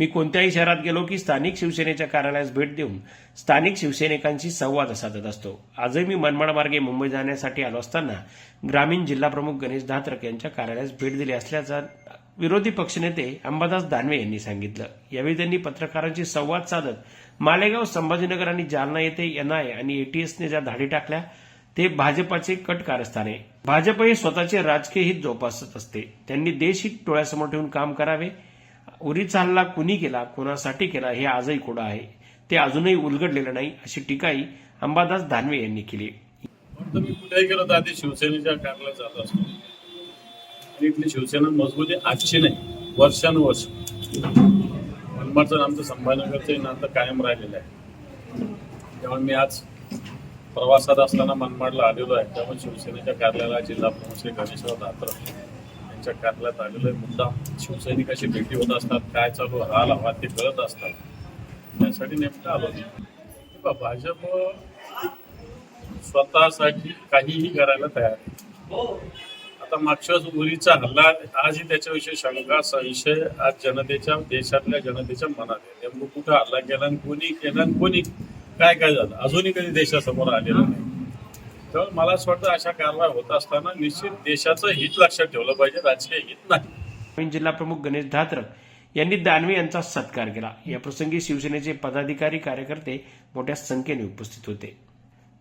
मी कोणत्याही शहरात गेलो की स्थानिक शिवसेनेच्या कार्यालयास भेट देऊन स्थानिक शिवसैनिकांशी संवाद साधत असतो. आजही मी मनमाड मार्गे मुंबई जाण्यासाठी आलो असताना ग्रामीण जिल्हाप्रमुख गणेश धात्रक यांच्या कार्यालयास भेट दिली असल्याचा विरोधी पक्षनेते अंबादास दानवे यांनी सांगितलं. यावेळी त्यांनी पत्रकारांशी संवाद साधत मालेगाव संभाजीनगर आणि जालना येथे एनआय आणि एटीएसने ज्या धाडी टाकल्या ते भाजपाचे कट कारस्थान. आहे भाजप हे स्वतःचे राजकीय हित जोपासत असते. त्यांनी देशहित डोळ्यासमोर ठेवून काम करावे उरीचा हल्ला कुणी केला कोणासाठी केला हे आजही कोडं आहे? ते अजूनही उलगडलेलं नाही अशी टीकाही अंबादास दानवे यांनी केली. फक्त मी कुठेही केलं तर आधी शिवसेनेच्या कार्यालयात जात असतो. आणि इथली शिवसेना मजबूती आजची नाही वर्षानुवर्ष. मनमाडचं आमचं संभाजीनगरचं नातं कायम राहिलेलं आहे. त्यामुळे मी आज प्रवासात असताना मनमाडला आलेलो आहे त्यामुळे शिवसेनेच्या कार्यालयाला जिल्हा प्रमुख श्री गणेशराव धात्र यांच्या कार्यालयात आलेलो मुद्दा शिवसैनिकाशी भेटी होत असतात काय चालू हाल हवा ते कळत असतात. त्यासाठी नेमकं आलो नाही भाजप स्वतःसाठी काहीही करायला तयार आता मागच्या मुलीचा हल्ला आजही त्याच्याविषयी शंका संशय आज जनतेच्या देशातल्या जनतेच्या मनात आहे. नेमकं कुठं हल्ला केला आणि कोणी केला आणि कोणी काय काय झालं? अजूनही कधी देशासमोर आलेलं नाही. तर मला असं वाटतं अशा कारवाई होत असताना निश्चित देशाचं हित लक्षात ठेवलं पाहिजे राजकीय हित नाही. जिल्हा प्रमुख गणेश धात्रक यांनी दानवे यांचा सत्कार केला. या प्रसंगी शिवसेनेचे पदाधिकारी कार्यकर्ते मोठ्या संख्येने उपस्थित होते.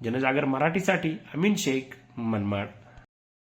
जनजागर मराठीसाठी अमीन शेख मनमाड.